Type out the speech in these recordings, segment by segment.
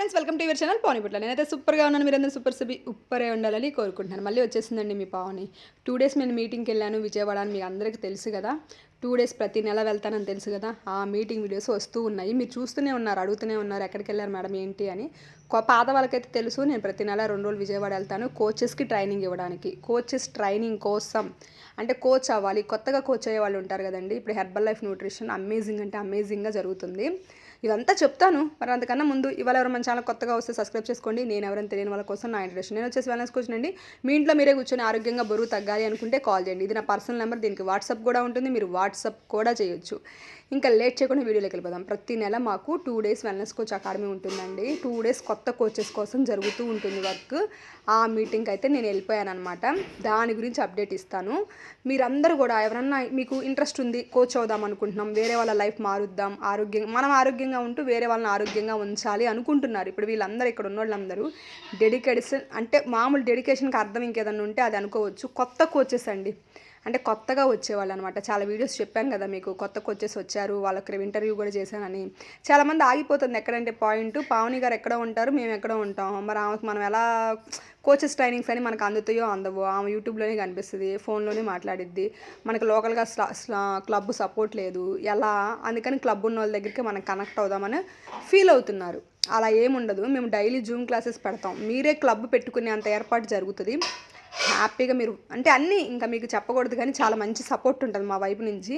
Friends welcome to your channel Pavani Putla నేనైతే సూపర్గా ఉన్నాను. మీరందరూ సూపర్ సబి ఉప్పరే ఉండాలని కోరుకుంటున్నాను. మళ్ళీ వచ్చేసిందండి మీ పావని. టూ డేస్ నేను మీటింగ్కి వెళ్ళాను విజయవాడ అని మీకు అందరికీ తెలుసు కదా. టూ డేస్ ప్రతి నెల వెళ్తానని తెలుసు కదా. ఆ మీటింగ్ వీడియోస్ వస్తూ ఉన్నాయి. మీరు చూస్తూనే ఉన్నారు అడుగుతూనే ఉన్నారు ఎక్కడికి వెళ్ళారు మేడం ఏంటి అని. పాత వాళ్ళకైతే తెలుసు నేను ప్రతి నెల రెండు రోజులు విజయవాడ వెళ్తాను. కోచెస్కి ట్రైనింగ్ ఇవ్వడానికి. కోచెస్ ట్రైనింగ్ కోసం. అంటే కోచ్ అవ్వాలి. కొత్తగా కోచ్ అయ్యే వాళ్ళు ఉంటారు కదండి. ఇప్పుడు హెర్బల్ లైఫ్ న్యూట్రిషన్ అమేజింగ్ అంటే అమేజింగ్గా జరుగుతుంది. ఇదంతా చెప్తాను. మరి అంతకన్నా ముందు ఇవాళ ఎవరు మన ఛానల్ కొత్తగా వస్తే సబ్స్క్రైబ్ చేసుకోండి. నేను ఎవరైనా తెలియని వాళ్ళ కోసం నా ఇంట్రెస్ట్ నేను వచ్చేసి వెల్నెస్ కోచ్ అండి. మీ ఇంట్లో మీరే కూర్చొని ఆరోగ్యంగా బరువు తగ్గాలి అనుకుంటే కాల్ చేయండి. ఇది నా పర్సనల్ నెంబర్. దీనికి వాట్సాప్ కూడా ఉంటుంది. మీరు వాట్సాప్ కూడా చేయొచ్చు. ఇంకా లేట్ చేయకుండా వీడియోలోకి వెళ్ళిపోదాం. ప్రతి నెల మాకు two days wellness coach academy ఉంటుందండి. టూ డేస్ కొత్త కోచెస్ కోసం జరుగుతూ ఉంటుంది వర్క్. ఆ మీటింగ్కి అయితే నేను వెళ్ళిపోయాను అనమాట దాని గురించి అప్డేట్ ఇస్తాను. మీరందరూ కూడా ఎవరన్నా మీకు ఇంట్రెస్ట్ ఉంది కోచ్ అవుదాం అనుకుంటున్నాం వేరే వాళ్ళ లైఫ్ మారుద్దాం ఆరోగ్యం మనం ఆరోగ్యం ఆరోగ్యంగా ఉంటూ వేరే వాళ్ళని ఆరోగ్యంగా ఉంచాలి అనుకుంటున్నారు. ఇప్పుడు వీళ్ళందరూ ఇక్కడ ఉన్న వాళ్ళందరూ డెడికేషన్ అంటే మామూలు డెడికేషన్కి అర్థం ఇంకేదన్నా ఉంటే అది అనుకోవచ్చు. కొత్త కోచెస్ అండి. అంటే కొత్తగా వచ్చేవాళ్ళు అనమాట చాలా వీడియోస్ చెప్పాను కదా మీకు. కొత్త కోచెస్ వచ్చారు. వాళ్ళకి ఇంటర్వ్యూ కూడా చేశానని. చాలామంది ఆగిపోతుంది. ఎక్కడంటే పాయింట్. పావని గారు ఎక్కడ ఉంటారు. మేము ఎక్కడ ఉంటాం. మరి ఆమెకు మనం ఎలా కోచెస్ ట్రైనింగ్స్ అని మనకు అందుతాయో అందవో ఆమె యూట్యూబ్లోనే కనిపిస్తుంది ఫోన్లోనే మాట్లాడిద్ది మనకి లోకల్గా క్లబ్ సపోర్ట్ లేదు ఎలా అందుకని క్లబ్ ఉన్న వాళ్ళ దగ్గరికి మనం కనెక్ట్ అవుదామని ఫీల్ అవుతున్నారు అలా ఏముండదు మేము డైలీ జూమ్ క్లాసెస్ పెడతాం మీరే క్లబ్ పెట్టుకునే అంత ఏర్పాటు జరుగుతుంది హ్యాపీగా మీరు అంటే అన్నీ ఇంకా మీకు చెప్పకూడదు కానీ చాలా మంచి సపోర్ట్ ఉంటుంది మా వైపు నుంచి.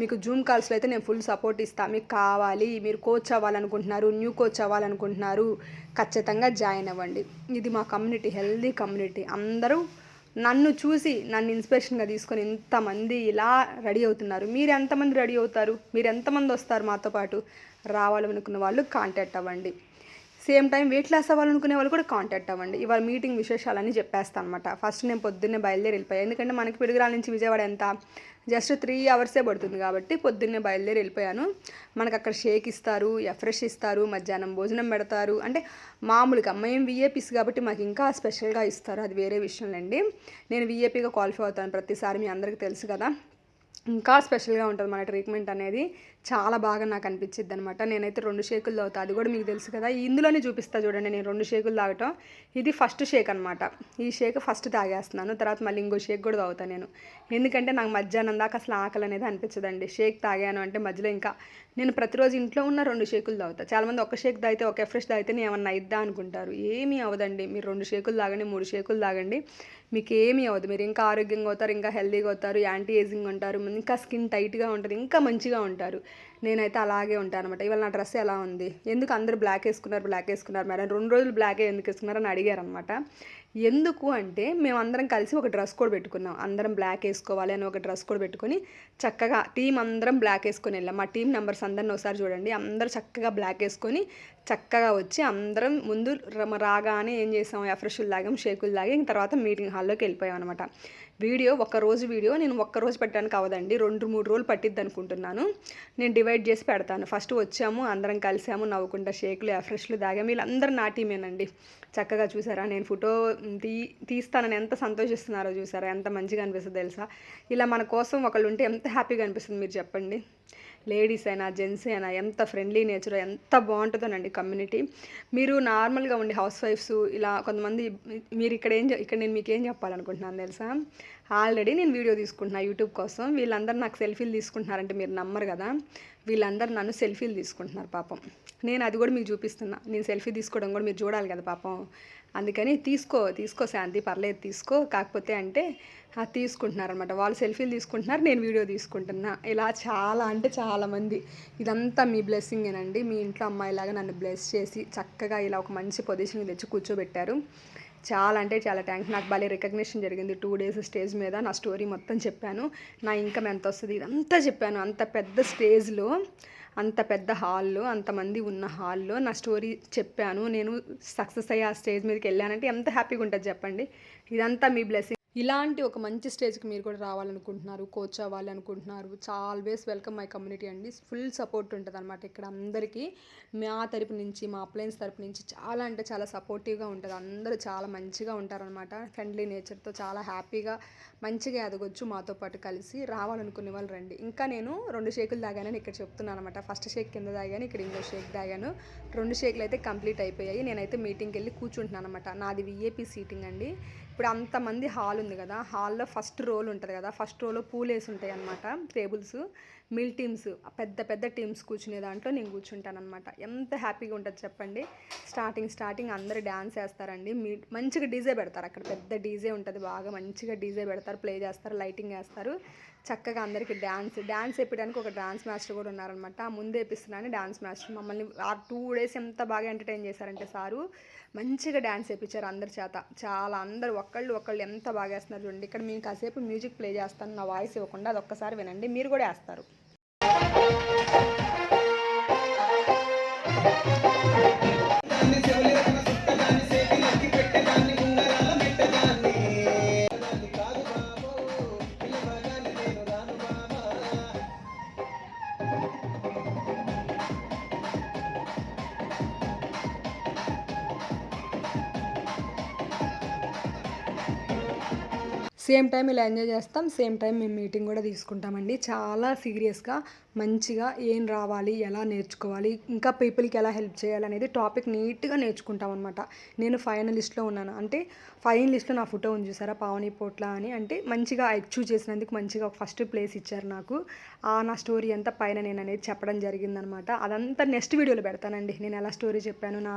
మీకు జూమ్ కాల్స్లో అయితే నేను ఫుల్ సపోర్ట్ ఇస్తాను మీకు కావాలి మీరు కోచ్ అవ్వాలనుకుంటున్నారు న్యూ కోచ్ అవ్వాలనుకుంటున్నారు ఖచ్చితంగా జాయిన్ అవ్వండి. ఇది మా కమ్యూనిటీ హెల్దీ కమ్యూనిటీ. అందరూ నన్ను చూసి నన్ను ఇన్స్పిరేషన్గా తీసుకొని ఇంతమంది ఇలా రెడీ అవుతున్నారు. మీరు ఎంతమంది రెడీ అవుతారు? మీరు ఎంతమంది వస్తారు మాతో పాటు? రావాలనుకున్న వాళ్ళు కాంటాక్ట్ అవ్వండి. సేమ్ టైం వెయిట్ లాస్ అవ్వాలనుకునే వాళ్ళు కూడా కాంటాక్ట్ అవ్వండి. ఇవాళ మీటింగ్ విశేషాలని చెప్పేస్తాను అనమాట ఫస్ట్ నేను పొద్దున్నే బయలుదేరి వెళ్ళిపోయాను ఎందుకంటే మనకి పిడుగురాల నుంచి విజయవాడ ఎంత? జస్ట్ త్రీ అవర్సే పడుతుంది కాబట్టి పొద్దున్నే బయలుదేరి వెళ్ళిపోయాను. మనకు అక్కడ షేక్ ఇస్తారు ఎఫ్రెష్ ఇస్తారు మధ్యాహ్నం భోజనం పెడతారు. అంటే మామూలుగా మేము విఏపీస్ కాబట్టి మాకు ఇంకా స్పెషల్గా ఇస్తారు. అది వేరే విషయంలేండి. నేను విఏపీగా క్వాలిఫై అవుతాను ప్రతిసారి మీ అందరికీ తెలుసు కదా. ఇంకా స్పెషల్గా ఉంటుంది మన ట్రీట్మెంట్ అనేది. చాలా బాగా నాకు అనిపించింది అనమాట నేనైతే రెండు షేకులు తాగుతా. అది కూడా మీకు తెలుసు కదా. ఇందులోనే చూపిస్తా చూడండి. నేను రెండు షేకులు తాగటం. ఇది ఫస్ట్ షేక్ అనమాట ఈ షేక్ ఫస్ట్ తాగేస్తున్నాను. తర్వాత మళ్ళీ ఇంకో షేక్ కూడా తాగుతాను నేను. ఎందుకంటే నాకు మధ్యాహ్నం దాకా అసలు ఆకలి అనేది అనిపించదండి. షేక్ తాగాను అంటే మధ్యలో ఇంకా నేను ప్రతిరోజు ఇంట్లో ఉన్న రెండు షేకులు తాగుతా. చాలామంది ఒక షేక్ తాగితే ఒక ఫ్రెష్ తాగితే నేను ఏమన్నా ఇద్దా అనుకుంటారు. ఏమీ అవ్వదండి. మీరు రెండు షేకులు తాగండి మూడు షేకులు తాగండి. మీకు ఏమీ అవ్వదు. మీరు ఇంకా ఆరోగ్యంగా అవుతారు ఇంకా హెల్తీగా అవుతారు యాంటీ ఏజింగ్ ఉంటారు ఇంకా స్కిన్ టైట్గా ఉంటుంది ఇంకా మంచిగా ఉంటారు. నేనైతే అలాగే ఉంటాను అనమాట ఇవాళ నా డ్రెస్ ఎలా ఉంది? ఎందుకు అందరూ బ్లాక్ వేసుకున్నారు బ్లాక్ వేసుకున్నారు? మేడం రెండు రోజులు బ్లాకే ఎందుకు వేసుకున్నారు అని అడిగారు అనమాట ఎందుకు అంటే మేమందరం కలిసి ఒక డ్రెస్ కోడ్ పెట్టుకున్నాం. అందరం బ్లాక్ వేసుకోవాలి అని ఒక డ్రెస్ కోడ్ పెట్టుకొని చక్కగా టీం అందరం బ్లాక్ వేసుకొని వెళ్ళాం. మా టీం నెంబర్స్ అందరిని ఒకసారి చూడండి. అందరూ చక్కగా బ్లాక్ వేసుకొని చక్కగా వచ్చి అందరం ముందు రాగానే ఏం చేసాం? ఎఫ్రెషులు లాగాం షేకులు తాగి ఇంక తర్వాత మీటింగ్ హాల్లోకి వెళ్ళిపోయాం అనమాట వీడియో ఒక్క రోజు వీడియో నేను ఒక్క రోజు పెట్టడానికి అవదండి రెండు మూడు రోజులు పట్టిద్ది అనుకుంటున్నాను. నేను డివైడ్ చేసి పెడతాను. ఫస్ట్ వచ్చాము అందరం కలిసాము నవ్వుకుంటా షేకులు ఎఫ్రెష్లు తాగాము వీళ్ళందరూ నా టీమేనండి. చక్కగా చూసారా? నేను ఫోటో తీ తీస్తానని ఎంత సంతోషిస్తున్నారో చూసారా? ఎంత మంచిగా అనిపిస్తుంది తెలుసా? ఇలా మన కోసం ఒకళ్ళు ఉంటే ఎంత హ్యాపీగా అనిపిస్తుంది మీరు చెప్పండి? లేడీస్ అయినా జెంట్స్ అయినా ఎంత ఫ్రెండ్లీ నేచర్ ఎంత బాగుంటుందోనండి కమ్యూనిటీ. మీరు నార్మల్గా ఉండి హౌస్ వైఫ్స్ ఇలా కొంతమంది మీరు ఇక్కడ ఏం ఇక్కడ నేను మీకు ఏం చెప్పాలనుకుంటున్నాను తెలుసా? ఆల్రెడీ నేను వీడియో తీసుకుంటున్నా యూట్యూబ్ కోసం. వీళ్ళందరూ నాకు సెల్ఫీలు తీసుకుంటున్నారంటే మీరు నమ్మరు కదా. వీళ్ళందరూ నన్ను సెల్ఫీలు తీసుకుంటున్నారు పాపం. నేను అది కూడా మీకు చూపిస్తున్నా. నేను సెల్ఫీ తీసుకోవడం కూడా మీరు చూడాలి కదా పాపం. అందుకని తీసుకో తీసుకో శాంతి పర్లేదు తీసుకో. కాకపోతే అంటే తీసుకుంటున్నారనమాట వాళ్ళు సెల్ఫీలు తీసుకుంటున్నారు నేను వీడియో తీసుకుంటున్నా. ఇలా చాలా అంటే చాలామంది ఇదంతా మీ బ్లెస్సింగేనండి మీ ఇంట్లో అమ్మాయిలాగా నన్ను బ్లెస్ చేసి చక్కగా ఇలా ఒక మంచి పొజిషన్కి తెచ్చి కూర్చోబెట్టారు. చాలా అంటే చాలా థ్యాంక్స్ నాకు భలే రికగ్నిషన్ జరిగింది టూ డేస్ స్టేజ్ మీద. నా స్టోరీ మొత్తం చెప్పాను. నా ఇన్కమ్ ఎంత వస్తుంది ఇదంతా చెప్పాను. అంత పెద్ద స్టేజ్లో అంత పెద్ద హాల్లో అంతమంది ఉన్న హాల్లో నా స్టోరీ చెప్పాను. నేను సక్సెస్ అయ్యి ఆ స్టేజ్ మీదకి వెళ్ళానంటే ఎంత హ్యాపీగా ఉంటుంది చెప్పండి. ఇదంతా మీ బ్లెస్సింగ్ ఇలాంటి ఒక మంచి స్టేజ్కి మీరు కూడా రావాలనుకుంటున్నారు కోచ్ అవ్వాలి అనుకుంటున్నారు ఆల్వేస్ వెల్కమ్ మై కమ్యూనిటీ అండి. ఫుల్ సపోర్ట్ ఉంటుంది అనమాట ఇక్కడ అందరికీ. మా తరపు నుంచి మా అప్లయన్స్ తరపు నుంచి చాలా అంటే చాలా సపోర్టివ్గా ఉంటుంది. అందరూ చాలా మంచిగా ఉంటారనమాట ఫ్రెండ్లీ నేచర్తో చాలా హ్యాపీగా మంచిగా ఎదగొచ్చు మాతో పాటు కలిసి రావాలనుకునే వాళ్ళు రండి. ఇంకా నేను రెండు షేకులు తాగానని ఇక్కడ చెప్తున్నాను అనమాట ఫస్ట్ షేక్ కింద తాగాను ఇక్కడ ఇంకో షేక్ తాగాను. రెండు షేకులు అయితే కంప్లీట్ అయిపోయాయి. నేనైతే మీటింగ్కి వెళ్ళి కూర్చుంటున్నాను అనమాట నాది విఏపీ సీటింగ్ అండి. ఇప్పుడు అంతమంది హాల్ ఉంది కదా హాల్లో ఫస్ట్ రోల్ ఉంటుంది కదా ఫస్ట్ రోలో పూలేసి ఉంటాయి అనమాట టేబుల్స్ మిల్ టీమ్స్ పెద్ద పెద్ద టీమ్స్ కూర్చునే దాంట్లో నేను కూర్చుంటాను అనమాట ఎంత హ్యాపీగా ఉంటుంది చెప్పండి. స్టార్టింగ్ స్టార్టింగ్ అందరు డ్యాన్స్ వేస్తారండి. మీ మంచిగా డీజే పెడతారు అక్కడ పెద్ద డీజే ఉంటుంది బాగా మంచిగా డీజే పెడతారు ప్లే చేస్తారు లైటింగ్ వేస్తారు. చక్కగా అందరికీ డ్యాన్స్ డ్యాన్స్ వేయడానికి ఒక డ్యాన్స్ మాస్టర్ కూడా ఉన్నారనమాట ఆ ముందు వేపిస్తున్నాను డ్యాన్స్ మాస్టర్. మమ్మల్ని ఆ టూ డేస్ ఎంత బాగా ఎంటర్టైన్ చేశారంటే సారు మంచిగా డ్యాన్స్ వేయించారు అందరి చేత. చాలా అందరు ఒక్కళ్ళు ఒక్కళ్ళు ఎంత బాగా వేస్తున్నారు చూడండి. ఇక్కడ మేము కాసేపు మ్యూజిక్ ప్లే చేస్తాను నా వాయిస్ ఇవ్వకుండా అది ఒక్కసారి వినండి. మీరు కూడా వేస్తారు. సేమ్ టైం ఇలా ఎంజాయ్ చేస్తాం సేమ్ టైం మేము మీటింగ్ కూడా తీసుకుంటామండి. చాలా సీరియస్గా మంచిగా ఏం రావాలి ఎలా నేర్చుకోవాలి ఇంకా పీపుల్కి ఎలా హెల్ప్ చేయాలి అనేది టాపిక్ నీట్గా నేర్చుకుంటాం అనమాట నేను ఫైనలిస్ట్లో ఉన్నాను. అంటే ఫైనలిస్ట్లో నా ఫోటో ఉంది చూసారా? పావని పోట్ల అని. అంటే మంచిగా అచీవ్ చేసినందుకు మంచిగా ఫస్ట్ ప్లేస్ ఇచ్చారు నాకు. ఆ నా స్టోరీ అంతా పైన నేను అనేది చెప్పడం జరిగిందనమాట అదంతా నెక్స్ట్ వీడియోలో పెడతానండి. నేను ఎలా స్టోరీ చెప్పాను నా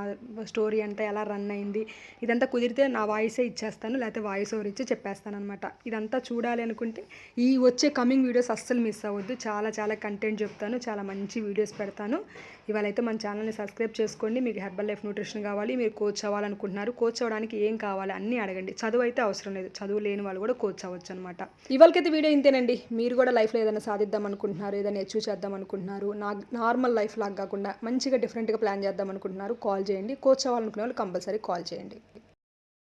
స్టోరీ అంతా ఎలా రన్ అయింది ఇదంతా కుదిరితే నా వాయిసే ఇచ్చేస్తాను లేకపోతే వాయిస్ ఓవర్ ఇచ్చి చెప్పేస్తాను అనమాట ఇదంతా చూడాలి అనుకుంటే ఈ వచ్చే కమింగ్ వీడియోస్ అస్సలు మిస్ అవ్వద్దు. చాలా చాలా కంటెంట్ చెప్తాను చాలా మంచి వీడియోస్ పెడతాను. ఇవాళ అయితే మన ఛానల్ని సబ్స్క్రైబ్ చేసుకోండి. మీకు హెర్బల్ లైఫ్ న్యూట్రిషన్ కావాలి మీరు కోచ్ అవ్వాలనుకుంటున్నారు. కోచ్ అవ్వడానికి ఏం కావాలి అన్నీ అడగండి. చదువు అయితే అవసరం లేదు. చదువు లేని వాళ్ళు కూడా కోచ్ అవ్వచ్చు అనమాట ఇవాళకైతే వీడియో ఇంతేనండి. మీరు కూడా లైఫ్లో ఏదైనా సాధిద్దాం అనుకుంటున్నారు ఏదైనా అచీవ్ చేద్దాం అనుకుంటున్నారు నా నార్మల్ లైఫ్ లాగా కాకుండా మంచిగా డిఫరెంట్గా ప్లాన్ చేద్దాం అనుకుంటున్నారు కాల్ చేయండి. కోచ్ అవ్వాలనుకునే వాళ్ళు కంపల్సరీ కాల్ చేయండి.